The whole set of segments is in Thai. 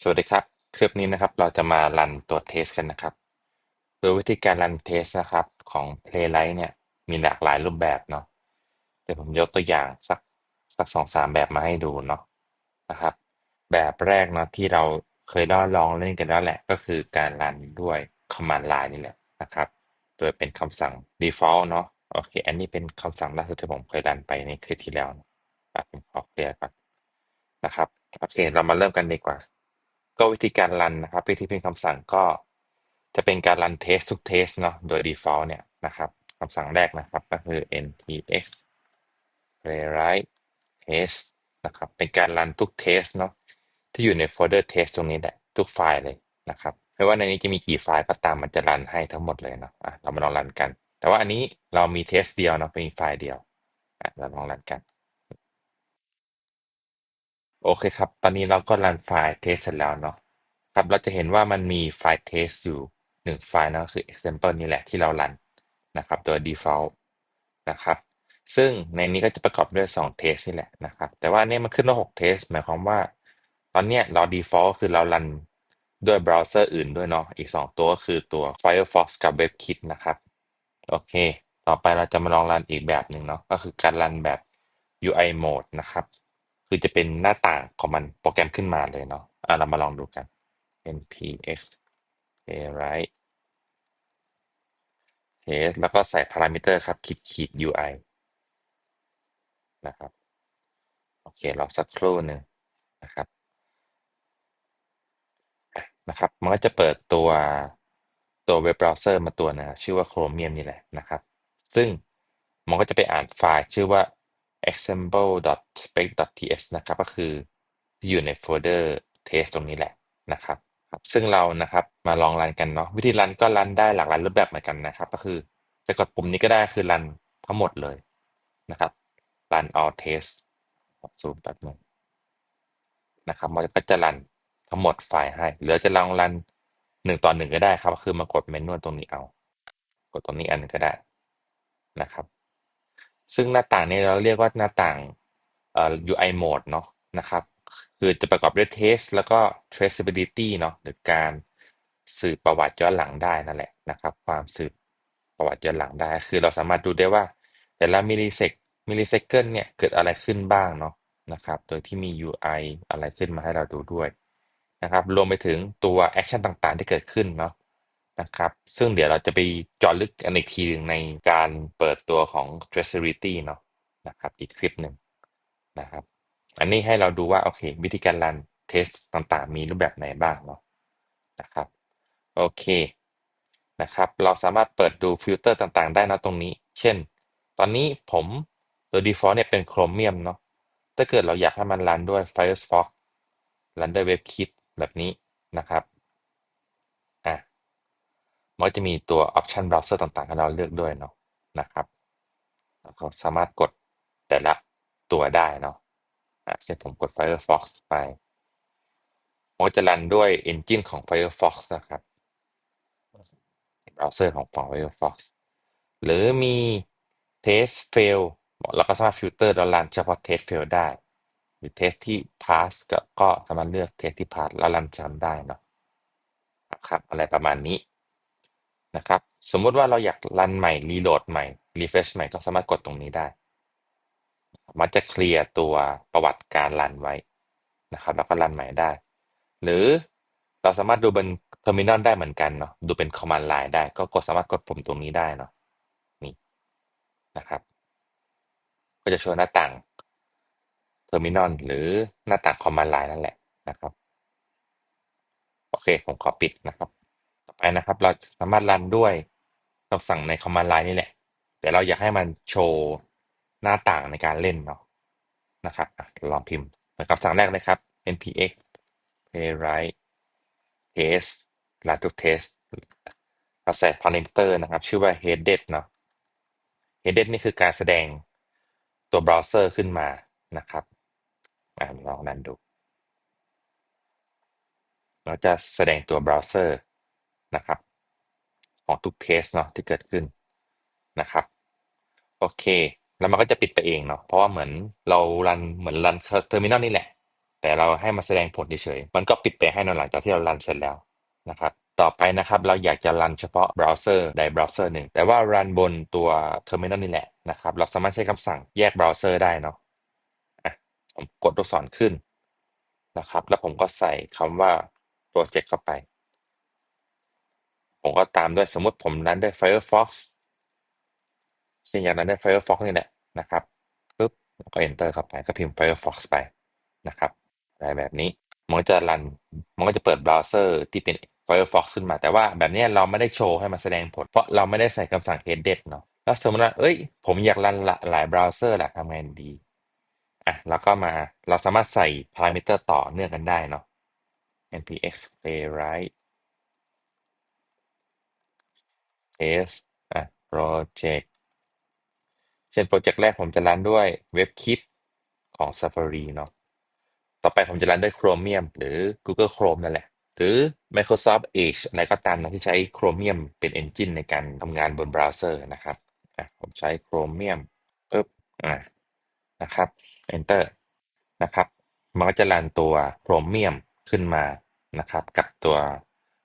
สวัสดีครับ คลิปนี้นะครับเราจะมารันตัวเทสกันนะครับ โดยวิธีการรันเทสนะครับของ Playwright เนี่ยมีหลากหลายรูปแบบเนาะ เดี๋ยวผมยกตัวอย่างสักสักสองสามแบบมาให้ดูเนาะนะครับ แบบแรกเนาะที่เราเคยได้ลองเล่นกันแล้วแหละก็คือการรันด้วย command line นี่แหละนะครับ โดยเป็นคำสั่ง default เนาะ โอเค อันนี้เป็นคำสั่งล่าสุดที่ผมเคยรันไปในคลิปที่แล้วนะครับผมขอเคลียร์ก่อนนะครับ โอเค เรามาเริ่มกันดีกว่า ก็วิธีการรันนะครับวิธีพิมพ์คำสั่งก็จะเป็นการรันเทสทุกเทสเนาะโดย default เนี่ยนะครับคำสั่งแรกนะครับก็คือ npx playwright test นะครับเป็นการรันทุกเทสเนาะที่อยู่ในโฟลเดอร์เทสตรงนี้แหละทุกไฟล์เลยนะครับไม่ว่าในนี้จะมีกี่ไฟล์ก็ตามมันจะรันให้ทั้งหมดเลยเนาะอะเรามาลองรันกัน แต่ว่าอันนี้เรามีเทสเดียวเนาะเป็นไฟล์เดียวอะเราลองรันกัน โอเคครับ ตอนนี้เราก็รันไฟล์เทสเสร็จแล้วเนาะครับ เราจะเห็นว่ามันมีไฟล์เทสอยู่หนึ่งไฟล์เนาะคือ example นี่แหละที่เรารันนะครับตัว default นะครับ ซึ่งในนี้ก็จะประกอบด้วย2เทสนี่แหละนะครับ แต่ว่าอันนี้มันขึ้นว่า6เทสหมายความว่า ตอนเนี้ยเรา default คือเรารันด้วยเบราว์เซอร์อื่นด้วยเนาะ อีก 2 ตัวก็คือตัว Firefox กับ WebKit นะครับ โอเค ต่อไปเราจะมาลองรันอีกแบบหนึ่งเนาะ ก็คือการรันแบบ UI mode นะครับ คือจะเป็นหน้าต่างของมันโปรแกรมขึ้นมาเลยเนาะอะเรามาลองดูกัน npx playwright test แล้วก็ใส่พารามิเตอร์ครับขีดขีด UI นะครับ โอเครอสักครู่หนึ่งนะครับอะนะครับ มันก็จะเปิดตัวตัวเว็บเบราว์เซอร์มาตัวหนะ ชื่อว่า Chromium นี่แหละนะครับ ซึ่งมันก็จะไปอ่านไฟล์ชื่อว่า example.spec.ts นะครับก็คือที่อยู่ในโฟลเดอร์ test ตรงนี้แหละนะครับครับซึ่งเรานะครับมาลองรันกันเนาะวิธีรันก็รันได้หลากหลายรูปแบบเหมือนกันนะครับ ก็คือจะกดปุ่มนี้ก็ได้คือรันทั้งหมดเลยนะครับรัน all test ซูมแป๊บนึงนะครับมันก็จะรันทั้งหมดไฟล์ให้หรือจะลองรันหนึ่งต่อหนึ่งก็ได้ครับก็คือมากดเมนูตรงนี้เอา กดตรงนี้อันก็ได้นะครับ ซึ่งหน้าต่างนี้เราเรียกว่าหน้าต่างเอ่อ UI mode เนาะนะครับ คือจะประกอบด้วย test แล้วก็ traceability เนาะหรือการสืบประวัติย้อนหลังได้นั่นแหละนะครับ ความสืบประวัติย้อนหลังได้ คือเราสามารถดูได้ว่า แต่ละมิลลิเซกมิลลิเซคเเนี่ยเกิดอะไรขึ้นบ้างเนาะนะครับ โดยที่มี UI อะไรขึ้นมาให้เราดูด้วยนะครับ รวมไปถึงตัวแอคชั่นต่างๆ ที่เกิดขึ้นเนาะ นะครับ ซึ่งเดี๋ยวเราจะไปเจาะลึกกันอีกทีหนึ่งในการเปิดตัวของ traceability เนาะนะครับ อีกคลิปหนึ่งนะครับ อันนี้ให้เราดูว่า โอเค วิธีการรันเทสต่างๆ มีรูปแบบไหนบ้างเนาะนะครับ โอเคนะครับ เราสามารถเปิดดูฟิลเตอร์ต่างๆ ได้นะตรงนี้ เช่น ตอนนี้ผมโดย default เนี่ยเป็น Chromium เนาะถ้าเกิดเราอยากให้มันรันด้วย Firefox รันด้วย WebKit แบบนี้นะครับ มันก็จะมีตัว Option Browser ต่างๆ ให้เราเลือกด้วยเนาะนะครับ แล้วก็สามารถกดแต่ละตัวได้เนาะอะเช่นผมกด Firefox ไปมันก็จะรันด้วย Engine ของ Firefox นะครับ เบราว์เซอร์ของฝั่ง Firefox หรือมี Test Fail เราก็สามารถฟิลเตอร์แล้วรันเฉพาะ Test Fail ได้ หรือ Test ที่ Pass ก็ก็สามารถเลือก Test ที่ Pass แล้วรันซ้ำได้เนาะนะครับ อะไรประมาณนี้ นะครับ สมมุติว่าเราอยากรันใหม่ รีโหลดใหม่ รีเฟรชใหม่ก็สามารถกดตรงนี้ได้ มันจะเคลียร์ตัวประวัติการรันไว้นะครับ แล้วก็รันใหม่ได้ หรือเราสามารถดูบนเทอร์มินอลได้เหมือนกันเนาะ ดูเป็นคอมมานด์ไลน์ได้ ก็กดสามารถกดปุ่มตรงนี้ได้เนาะ นี่นะครับ ก็จะโชว์หน้าต่างเทอร์มินอลหรือหน้าต่างคอมมานด์ไลน์นั่นแหละนะครับ โอเค ผมขอปิดนะครับ ไปนะครับ เราสามารถรันด้วยคำสั่งใน command line นี่แหละ แต่เราอยากให้มันโชว์หน้าต่างในการเล่นเนาะนะครับอะลองพิมพ์เหมือนกับสั่งแรกเลยครับ npx playwright test รันทุก test เราใส่ parameter นะครับ ชื่อว่า headed เนาะ headed นี่คือการแสดงตัวเบราว์เซอร์ขึ้นมานะครับอะลองรันดู เราจะแสดงตัวเบราว์เซอร์ นะครับ ของทุกเทสเนาะที่เกิดขึ้นนะครับ โอเค แล้วมันก็จะปิดไปเองเนาะเพราะว่าเหมือนเรารันเหมือนรันเทอร์มินอลนี่แหละ แต่เราให้มาแสดงผลเฉยๆมันก็ปิดไปให้นอนหลังจากที่เรารันเสร็จแล้วนะครับ ต่อไปนะครับเราอยากจะรันเฉพาะเบราว์เซอร์ใดเบราว์เซอร์หนึ่งแต่ว่ารันบนตัวเทอร์มินอลนี่แหละนะครับ เราสามารถใช้คำสั่งแยกเบราว์เซอร์ได้เนาะอะผมกดตัวสอนขึ้นนะครับ แล้วผมก็ใส่คำว่า project เข้าไป ผมก็ตามด้วยสมมติผมรันด้วย Firefox ซึ่งอย่างนั้นด้วย Firefox นี่แหละนะครับปุ๊บแล้วก็ enter เข้าไปก็พิมพ์ Firefox ไปนะครับอะไรแบบนี้มันก็จะรันมันก็จะเปิดเบราว์เซอร์ที่เป็น Firefox ขึ้นมาแต่ว่าแบบนี้เราไม่ได้โชว์ให้มันแสดงผล เพราะเราไม่ได้ใส่คำสั่ง headed เนาะแล้วสมมติว่าเอ้ย ผมอยากรันหลายเบราว์เซอร์แหละทำไงดีอะแล้วก็มาเราสามารถใส่พารามิเตอร์ต่อเนื่องกันได้เนาะ npx playwright test อะ project เช่นโปรเจกต์แรกผมจะรันด้วยเว็บคิดของ Safari เนาะ ต่อไปผมจะรันด้วย Chromium หรือ Google Chrome นั่นแหละ หรือ Microsoft Edge อะไรก็ตามนะที่ใช้ Chromium เป็น engine ในการทำงานบนเบราว์เซอร์นะครับอะผมใช้ Chromium ปึ๊บอะนะครับ Enter นะครับ มันก็จะรันตัว Chromium ขึ้นมานะครับ กับตัว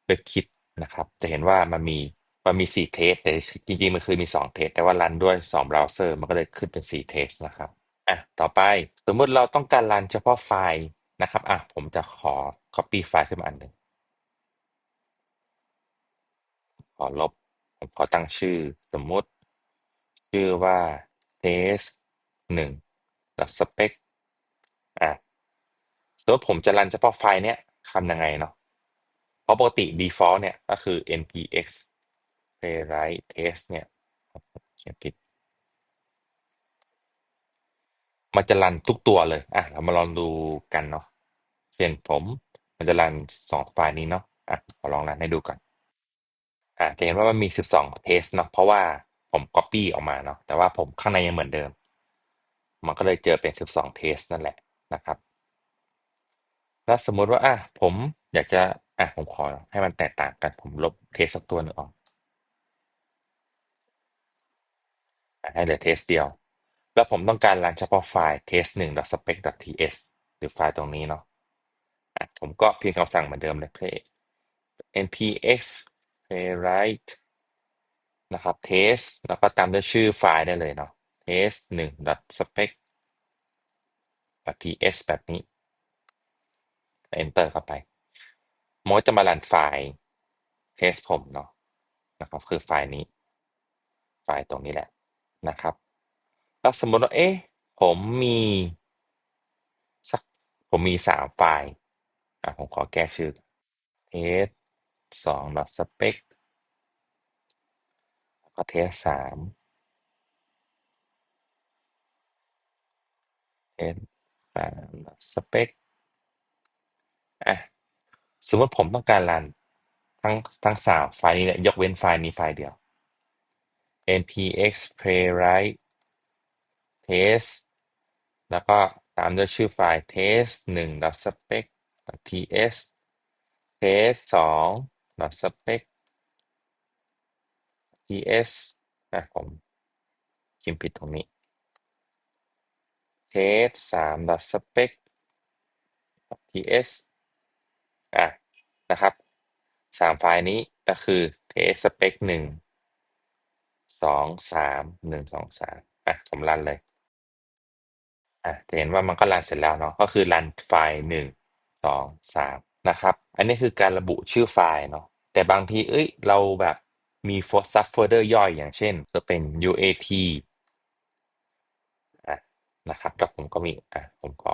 เว็บคิดนะครับ จะเห็นว่ามันมี มันมี4เทสแต่จริงๆ มันคือมี2เทสแต่ว่ารันด้วย2เบราว์เซอร์มันก็เลยขึ้นเป็น4เทสนะครับอะต่อไปสมมุติเราต้องการรันเฉพาะไฟล์นะครับอะผมจะขอ copy ไฟล์ขึ้นมาอันหนึ่งขอลบผมขอตั้งชื่อสมมุติ ชื่อว่า test หนึ่งแล้ว spec อะสมมติผมจะรันเฉพาะไฟล์เนี้ยทำยังไงเนาะเพราะปกติ default เนี่ยก็คือ npx playwright test เนี่ยเขียนผิด มันจะรันทุกตัวเลย อะ เรามาลองดูกันเนาะเช่นผม มันจะรันสองไฟล์นี้เนาะ อะขอลองรันให้ดูก่อน อะจะเห็นว่ามันมีสิบสองเทสเนาะ เพราะว่าผม copy ออกมาเนาะ แต่ว่าผมข้างในยังเหมือนเดิม มันก็เลยเจอเป็นสิบสองเทสนั่นแหละนะครับ แล้วสมมุติว่า อะ ผมอยากจะ อะ ผมขอให้มันแตกต่างกัน ผมลบเทสสักตัวหนึ่งออกอะ ให้เหลือเทสเดียว แล้วผมต้องการรันเฉพาะไฟล์ test 1 spec ts หรือไฟล์ตรงนี้เนาะผมก็เพียงคำสั่งเหมือนเดิมเลย play npx playwright นะครับ test แล้วก็ตามด้วยชื่อไฟล์ได้เลยเนาะ test 1 spec ts แบบนี้ enter เข้าไปมันก็จะมารันไฟล์ test ผมเนาะนะครับคือไฟล์นี้ ไฟล์ตรงนี้แหละ นะครับ แล้วสมมติว่า เอ๊ะ ผมมีสัก ผมมีสามไฟล์ อะ ผมขอแก้ชื่อ test สอง spec แล้วก็ test สาม test สาม spec อะ สมมติผมต้องการรันทั้งทั้งสามไฟล์นี้แหละยกเว้นไฟล์นี้ไฟล์เดียว npx playwright test แล้วก็ตามด้วยชื่อไฟล์ test หนึ่ง spec ts test สอง spec ts อะผมพิมพ์ผิดตรงนี้ test สาม spec ts อะนะครับสามไฟล์นี้ก็คือ test spec หนึ่ง สองสามหนึ่งสองสามอะผมรันเลย อะจะเห็นว่ามันก็รันเสร็จแล้วเนาะก็คือรันไฟล์หนึ่งสองสามนะครับ อันนี้คือการระบุชื่อไฟล์เนาะแต่บางทีเอ้ยเราแบบมีโซับโฟลเดอร์ย่อยอย่างเช่นจะเป็น uat อะนะครับแล้วผมก็มีอะผมขอ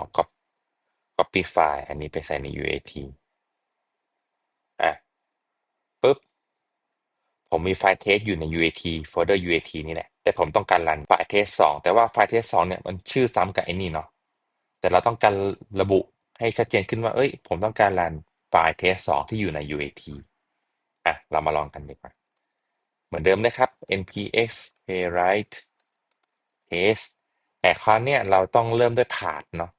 copy ไฟล์อันนี้ไปใส่ใน uat อะ ผมมีไฟล์เทสอยู่ใน UAT โฟลเดอร์ UAT นี่แหละ แต่ผมต้องการรันไฟล์เทสสองแต่ว่าไฟล์เทสสองเนี่ยมันชื่อซ้ำกับไอ้นี่เนาะแต่เราต้องการระบุให้ชัดเจนขึ้นว่า เอ้ย ผมต้องการรันไฟล์เทสสองที่อยู่ใน UAT อะ เรามาลองกันดีกว่า เหมือนเดิมนะครับ npx playwright test แต่คราวเนี้ยเราต้องเริ่มด้วยพาธเนาะ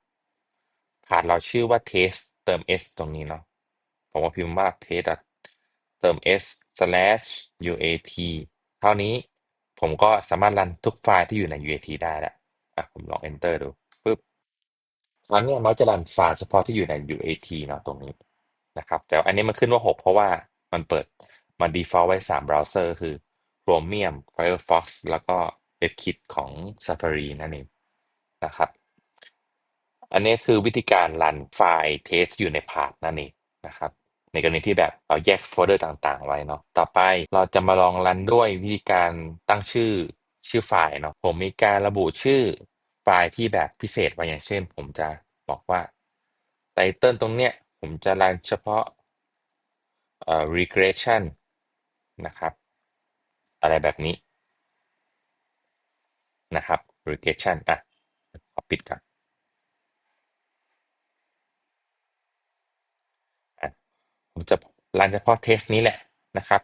พาธเราชื่อว่า test เติม s ตรงนี้เนาะ ผมว่าพิมพ์ว่า test เติม s slash uat เท่านี้ผมก็สามารถรันทุกไฟล์ที่อยู่ใน uat ได้แล้วอะผมลอง enter ดูปึ๊บครั้งเนี้ยมันจะรันไฟล์เฉพาะที่อยู่ใน UAT เนาะตรงนี้นะครับ แต่อันนี้มันขึ้นว่า 6 เพราะว่ามันเปิดมัน default ไว้ 3 เบราว์เซอร์คือ Chromium Firefox แล้วก็ WebKit ของ Safari นั่นเองนะครับ อันนี้คือวิธีการรันไฟล์เทสอยู่ในพาร์ทนั่นเองนะครับ ในกรณีที่แบบเราแยกโฟลเดอร์ต่างๆ ไว้เนาะต่อไปเราจะมาลองรันด้วยวิธีการตั้งชื่อชื่อไฟล์เนาะผมมีการระบุชื่อไฟล์ที่แบบพิเศษไว้อย่างเช่น ผมจะบอกว่าไตเติลตรงเนี้ยผมจะรันเฉพาะเอ่อ regression นะครับ อะไรแบบนี้นะครับ regression อะขอปิดก่อน อะผม จะรันเฉพาะเทสนี้แหละนะครับ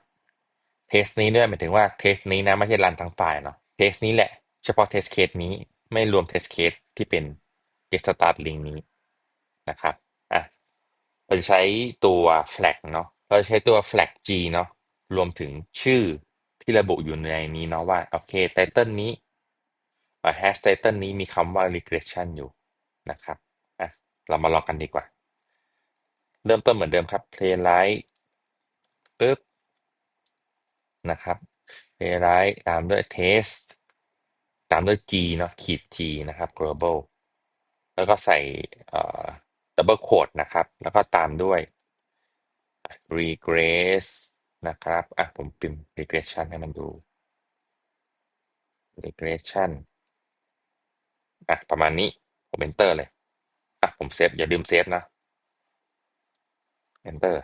เทสนี้ด้วยหมายถึงว่าเทสนี้นะไม่ใช่รันทั้งไฟล์เนาะเทสนี้แหละเฉพาะเทสเคสนี้ไม่รวมเทสเคสที่เป็น get start link นี้นะครับอะเราจะใช้ตัว flag เนาะเราจะใช้ตัว flag g เนาะรวมถึงชื่อที่ระบุอยู่ในนี้เนาะว่าโอเค title นี้เอ่อ hash title นี้มีคำว่า regression อยู่นะครับอะเรามาลองกันดีกว่า เริ่มต้นเหมือนเดิมครับ play right ปึ๊บนะครับ play right ตามด้วย test ตามด้วย g เนาะขีด g นะครับ global แล้วก็ใส่เอ่อ double quote นะครับ แล้วก็ตามด้วย regress นะครับ อะ ผมพิมพ์ regression ให้มันดู regression อะ ประมาณนี้ ผม enter เลย อะ ผมเซฟ อย่าลืมเซฟนะ enter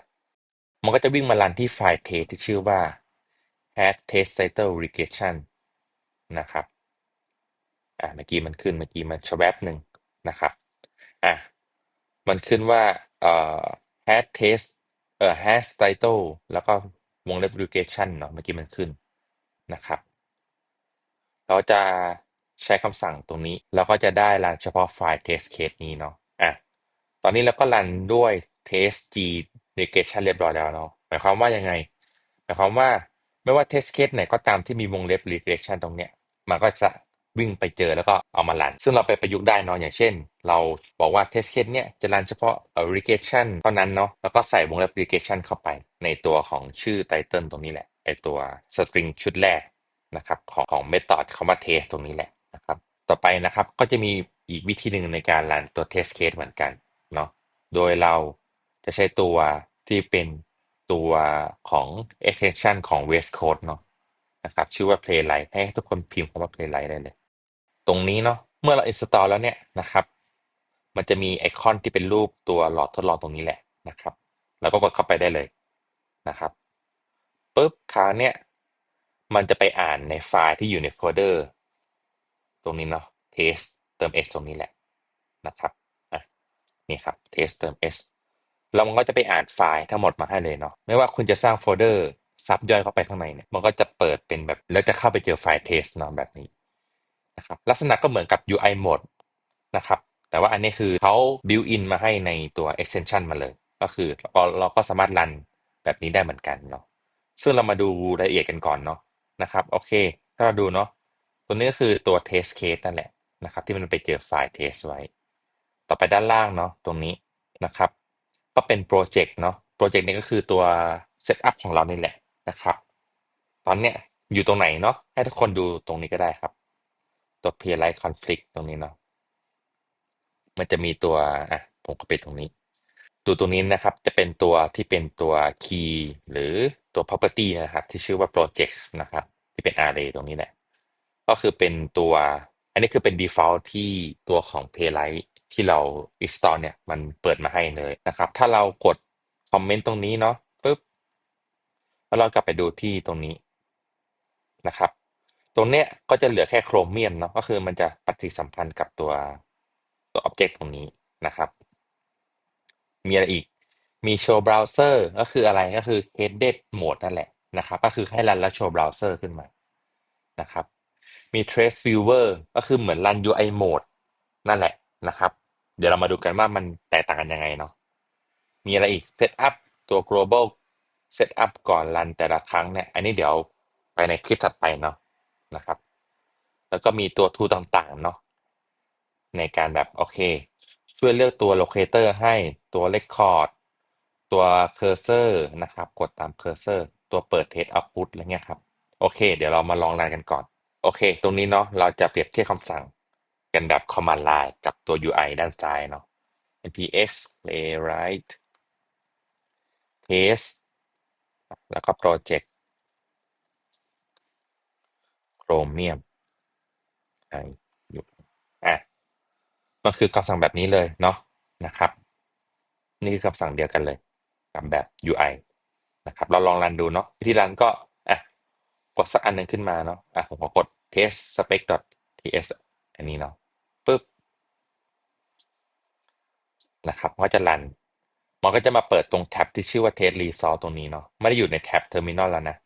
มันก็จะวิ่งมารันที่ไฟล์ test ที่ชื่อว่า has test title regression นะครับ อะเมื่อกี้มันขึ้นเมื่อกี้มันชแวบหนึ่งนะครับ อะมันขึ้นว่าเอ่อ has test เอ่อ has title แล้วก็วงเล็บ regression เนาะเมื่อกี้มันขึ้นนะครับ เราจะใช้คำสั่งตรงนี้เราก็จะได้รันเฉพาะไฟล์ test case นี้เนาะอะตอนนี้เราก็รันด้วย test g regression เรียบร้อยแล้วเนาะหมายความว่ายังไง หมายความว่าไม่ว่า test case ไหนก็ตามที่มีวงเล็บ regression ตรงเนี้ย มันก็จะวิ่งไปเจอแล้วก็เอามารัน ซึ่งเราไปประยุกต์ได้เนาะอย่างเช่น เราบอกว่า test case เนี่ยจะรันเฉพาะเอ่อ regression เท่านั้นเนาะแล้วก็ใส่วงเล็บ regression เข้าไป ในตัวของชื่อ title ตรงนี้แหละไอตัว string ชุดแรกนะครับของของ method คำว่า test ตรงนี้แหละนะครับ ต่อไปนะครับก็จะมีอีกวิธีหนึ่งในการรันตัว test case เหมือนกันเนาะ โดยเรา จะใช้ตัวที่เป็นตัวของ extension ของ VS Code เนาะนะครับ ชื่อว่า Playwright ให้ทุกคนพิมพ์คำว่า Playwright ได้เลย ตรงนี้เนาะเมื่อเรา install แล้วเนี่ยนะครับ มันจะมีไอคอนที่เป็นรูปตัวหลอดทดลองตรงนี้แหละนะครับแล้วก็กดเข้าไปได้เลยนะครับปุ๊บคราวเนี้ยมันจะไปอ่านในไฟล์ที่อยู่ในโฟลเดอร์ ตรงนี้เนาะ test เติม s ตรงนี้แหละนะครับอะนี่ครับ test เติม s แล้วมันก็จะไปอ่านไฟล์ทั้งหมดมาให้เลยเนาะไม่ว่าคุณจะสร้างโฟลเดอร์ซับย่อยเข้าไปข้างในเนี่ยมันก็จะเปิดเป็นแบบแล้วจะเข้าไปเจอไฟล์ test เนาะแบบนี้นะครับลักษณะก็เหมือนกับ UI mode นะครับแต่ว่าอันนี้คือเขา built in มาให้ในตัว extension มาเลย ก็คือเราเราก็สามารถรันแบบนี้ได้เหมือนกันเนาะซึ่งเรามาดูรายละเอียดกันก่อนเนาะนะครับโอเค ถ้าเราดูเนาะตัวนี้ก็คือตัว test case นั่นแหละนะครับที่มันไปเจอไฟล์ test ไว้ ต่อไปด้านล่างเนาะตรงนี้นะครับ ก็เป็นโปรเจกต์เนาะโปรเจกต์นี้ก็คือตัวเซตอัพของเรานี่แหละนะครับ ตอนเนี้ยอยู่ตรงไหนเนาะให้ทุกคนดูตรงนี้ก็ได้ครับ ตัว playwright conflict ตรงนี้เนาะมันจะมีตัวอะผมก็ไปตรงนี้ดูตรงนี้นะครับจะเป็นตัวที่เป็นตัว key หรือตัว property นะครับ ที่ชื่อว่า project นะครับ ที่เป็น array ตรงนี้แหละ ก็คือเป็นตัว อันนี้คือเป็น default ที่ตัวของ playwright ที่เรา install เนี่ย มันเปิดมาให้เลยนะครับ ถ้าเรากดคอมเมนต์ตรงนี้เนาะปุ๊บแล้วเรากลับไปดูที่ตรงนี้นะครับ ตรงเนี้ยก็จะเหลือแค่โครเมียมเนาะก็คือมันจะปฏิสัมพันธ์กับตัวตัว object ตรงนี้นะครับ มีอะไรอีกมี show browser ก็คืออะไรก็คือ headed mode นั่นแหละนะครับ ก็คือให้รันแล้ว show browser ขึ้นมานะครับ มี trace viewer ก็คือเหมือนรัน UI mode นั่นแหละนะครับ เดี๋ยวเรามาดูกันว่ามันแตกต่างกันยังไงเนาะ มีอะไรอีก set up ตัว global set up ก่อนรันแต่ละครั้งเนี่ย อันนี้เดี๋ยวไปในคลิปถัดไปเนาะนะครับ แล้วก็มีตัว tool ต่างๆเนาะในการแบบโอเค ช่วยเลือกตัว locator ให้ตัว record ตัว cursor นะครับ กดตาม cursor ตัวเปิด test output อะไรเงี้ยครับ โอเค เดี๋ยวเรามาลองรันกันก่อน โอเค ตรงนี้เนาะเราจะเปรียบเทียบคำสั่ง กันแบบ command line กับตัว UI ด้านซ้ายเนาะ npx playwright test แล้วก็ project chromium ไออยู่อะมันคือคำสั่งแบบนี้เลยเนาะนะครับ นี่คือคำสั่งเดียวกันเลยกับแบบ UI นะครับ เราลองรันดูเนาะวิธีรันก็อะกดสักอันหนึ่งขึ้นมาเนาะอะผมขอกด test spec ts อันนี้เนาะปึ๊บ นะครับมันก็จะรัน มันก็จะมาเปิดตรงแท็บที่ชื่อว่า test result ตรงนี้เนาะไม่ได้อยู่ในแท็บ terminal แล้วนะ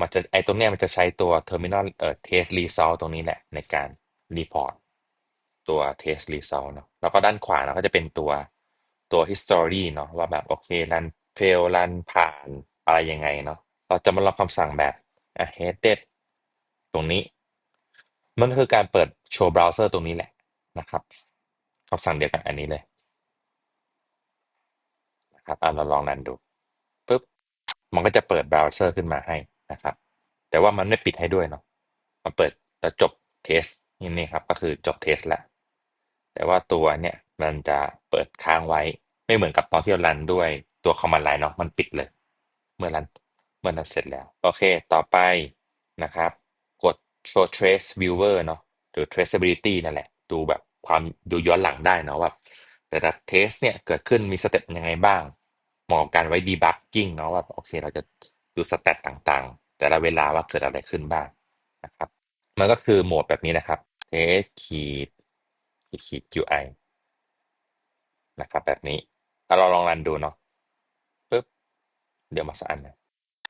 มันจะไอตรงเนี้ยมันจะใช้ตัว terminal เอ่อ test result ตรงนี้แหละ ในการ report ตัว test result เนาะแล้วก็ด้านขวาเนาะก็จะเป็นตัวตัว history เนาะว่าแบบโอเค run fail run ผ่านอะไรยังไงเนาะเราจะมาลองคำสั่งแบบ headed ตรงนี้ มันก็คือการเปิดโชว์เบราว์เซอร์ตรงนี้แหละนะครับคำสั่งเดียวกันอันนี้เลย นะครับอะเราลองรันดูปุ๊บมันก็จะเปิดเบราว์เซอร์ขึ้นมาให้นะครับ แต่ว่ามันไม่ปิดให้ด้วยเนาะมันเปิดแต่จบเทสนี่นี่ครับ ก็คือจบเทสแล้วแต่ว่าตัวเนี่ยมันจะเปิดค้างไว้ไม่เหมือนกับตอนที่เรารันด้วยตัวคอมมานด์ไลน์เนาะมันปิดเลย เมื่อรันเมื่อรันเสร็จแล้ว โอเคต่อไปนะครับ กด show trace viewer เนาะหรือ traceability นั่นแหละ ดูแบบความดูย้อนหลังได้เนาะว่า แต่ละเทสเนี่ยเกิดขึ้นมีสเต็ปยังไงบ้าง เหมาะกับการไว้ debugging เนาะว่าโอเคเราจะดูสเต็ปต่างๆ แต่ละเวลาว่าเกิดอะไรขึ้นบ้างนะครับ มันก็คือโหมดแบบนี้นะครับ test ขีดขีดขีด UI นะครับ แบบนี้ถ้าเราลองรันดูเนาะปึ๊บเดี๋ยวมาสักอันนะ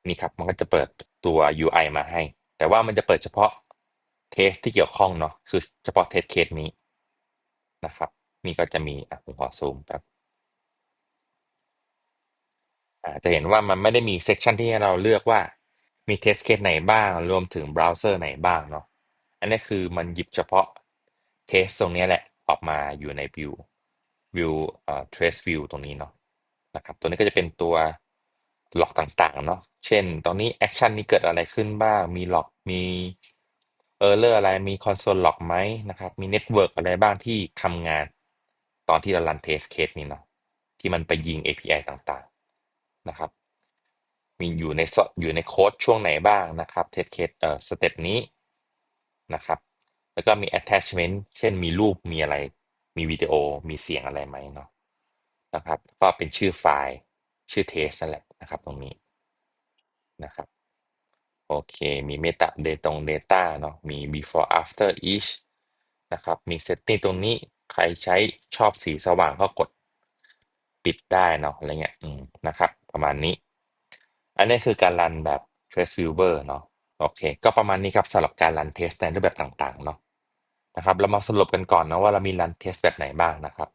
นี่ครับมันก็จะเปิดตัว UI มาให้ แต่ว่ามันจะเปิดเฉพาะเทสที่เกี่ยวข้องเนาะคือเฉพาะเทสเคสนี้นะครับ นี่ก็จะมี อะผมขอซูมแป๊บอ่าจะเห็นว่ามันไม่ได้มีเซกชันที่ให้เราเลือกว่ามีเทสเคสไหนบ้าง รวมถึงเบราว์เซอร์ไหนบ้างเนาะอันนี้คือมันหยิบเฉพาะเทสตรงนี้แหละออกมาอยู่ในวิววิวเอ่อ trace view ตรงนี้เนาะนะครับตัวนี้ก็จะเป็นตัวล็อกต่างๆเนาะเช่น ตอนนี้แอคชั่นนี้เกิดอะไรขึ้นบ้าง มีล็อกมีเออร์เลอร์อะไรมีคอนโซลล็อกไหมนะครับมีเน็ตเวิร์กอะไรบ้างที่ทำงาน ตอนที่เรารันเทสเคสนี้เนาะที่มันไปยิง API ต่างๆนะครับ มีอยู่ในอยู่ในโค้ดช่วงไหนบ้างนะครับเทสเคสเอ่อสเต็ปนี้นะครับ แล้วก็มี attachment เช่นมีรูปมีอะไร มีวิดีโอมีเสียงอะไรไหมเนาะนะครับ ก็เป็นชื่อไฟล์ชื่อเทสนั่นแหละนะครับตรงนี้นะครับ โอเค มีเมตาเดตรง data เนาะ มี before after each นะครับ มี setting ตรงนี้ ใครใช้ชอบสีสว่างก็กดปิดได้เนาะอะไรเงี้ย อืมนะครับ ประมาณนี้ อันนี้คือการรันแบบ trace viewer เนาะโอเค ก็ประมาณนี้ครับสำหรับการรันเทสในรูปแบบต่างๆเนาะนะครับ เรามาสรุปกันก่อนนะว่าเรามีรันเทสแบบไหนบ้างนะครับ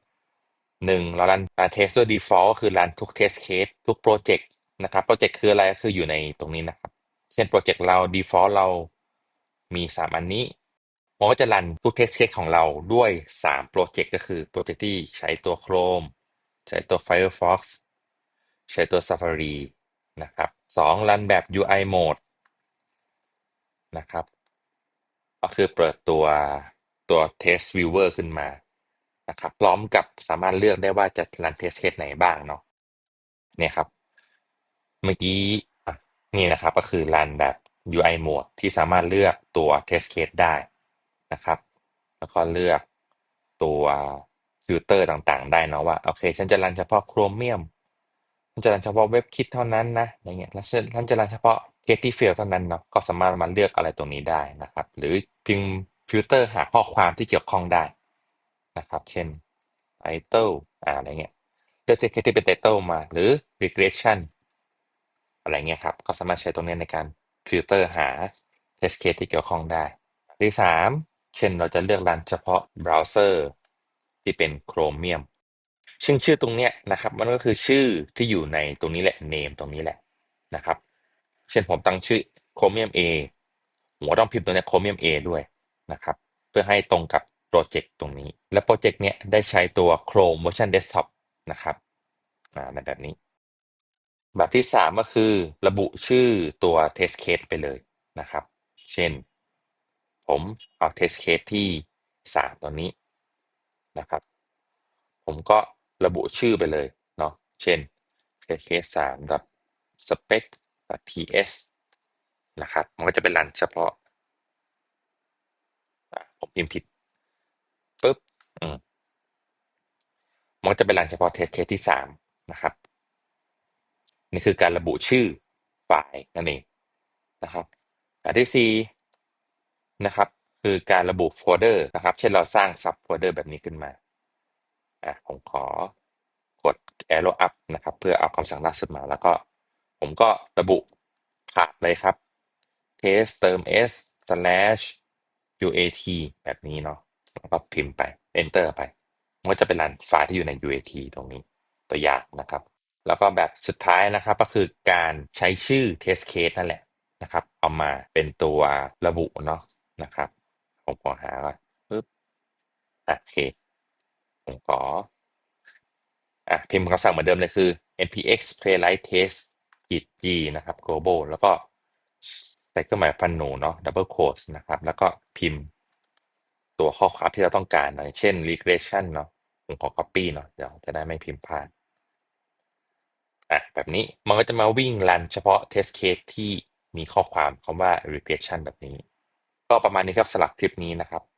หนึ่งเรารันรันเทสด้วย default ก็คือรันทุก test case ทุกโปรเจกต์นะครับโปรเจกต์คืออะไรก็คืออยู่ในตรงนี้นะครับ เช่นโปรเจกต์เรา default เรามีสามอันนี้ มันก็จะรันทุก test case ของเราด้วยสามโปรเจกต์ก็คือโปรเจกต์ที่ใช้ตัว Chrome ใช้ตัว Firefox ใช้ตัว Safari นะครับสองรันแบบ UI mode นะครับ ก็คือเปิดตัวตัว test viewer ขึ้นมานะครับพร้อมกับสามารถเลือกได้ว่าจะรัน test case ไหนบ้างเนาะเนี่ยครับ เมื่อกี้อะนี่นะครับก็คือรันแบบ UI mode ที่สามารถเลือกตัว test case ได้ นะครับ แล้วก็เลือกตัวฟิลเตอร์ต่าง ๆ ได้เนาะว่า โอเค ฉันจะรันเฉพาะ Chromium ฉันจะรันเฉพาะเว็บคิดเท่านั้นนะอะไรเงี้ยแล้วฉันจะรันเฉพาะ Getty Fail เท่านั้นเนาะก็สามารถมาเลือกอะไรตรงนี้ได้นะครับ หรือพิมพ์ฟิลเตอร์หาข้อความที่เกี่ยวข้องได้นะครับ เช่น title อ่าอะไรเงี้ยเลือกที่เป็น title มาหรือ regression อะไรเงี้ยครับ ก็สามารถใช้ตรงนี้ในการฟิลเตอร์หา test case ที่เกี่ยวข้องได้ ที่สาม เช่น เราจะเลือกรันเฉพาะเบราว์เซอร์ที่เป็น Chromium ซึ่งชื่อตรงเนี้ยนะครับ มันก็คือชื่อที่อยู่ในตรงนี้แหละ name ตรงนี้แหละนะครับ เช่นผมตั้งชื่อ Chromium A ผมก็ต้องพิมพ์ตัวเนี้ย Chromium A ด้วยนะครับ เพื่อให้ตรงกับโปรเจกต์ตรงนี้ และโปรเจกต์เนี้ยได้ใช้ตัว Chrome Version Desktop นะครับอ่าในแบบนี้ แบบที่สามก็คือระบุชื่อตัว test case ไปเลยนะครับ เช่น ผมเอา test case ที่สามตัวนี้นะครับ ผมก็ระบุชื่อไปเลยเนาะเช่น test case สาม spec ts นะครับ มันก็จะเป็นรันเฉพาะ ผมพิมพ์ผิดปุ๊บอืมมันก็จะเป็นรันเฉพาะ test case ที่สามนะครับ นี่คือการระบุชื่อไฟล์นั่นเองนะครับอันที่สี่ นะครับ คือการระบุโฟลเดอร์นะครับ เช่นเราสร้างซับโฟลเดอร์แบบนี้ขึ้นมาอะผมขอกด arrow up นะครับ เพื่อเอาคำสั่งล่าสุดมา แล้วก็ผมก็ระบุขาดเลยครับ test เติม s slash uat แบบนี้เนาะแล้วก็พิมพ์ไป enter ไป มันก็จะเป็นรันไฟล์ที่อยู่ใน uat ตรงนี้ตัวอย่างนะครับ แล้วก็แบบสุดท้ายนะครับก็คือการใช้ชื่อ test case นั่นแหละนะครับ เอามาเป็นตัวระบุเนาะ นะครับ ผมขอหาก่อนปึ๊บอะโอเค ผมขออะพิมพ์คำสั่งเหมือนเดิมเลยคือ npx playwright test ขีด g นะครับ global แล้วก็ใส่เครื่องหมายพันหนูเนาะ double quotes นะครับ แล้วก็พิมพ์ตัวข้อความที่เราต้องการน่อยเช่น regression เนาะผมขอ copy เนาะเดี๋ยวจะได้ไม่พิมพ์พลาดอะแบบนี้มันก็จะมาวิ่งรันเฉพาะ test case ที่มีข้อความคำว่า regression แบบนี้ ก็ประมาณนี้ครับสำหรับคลิปนี้นะครับ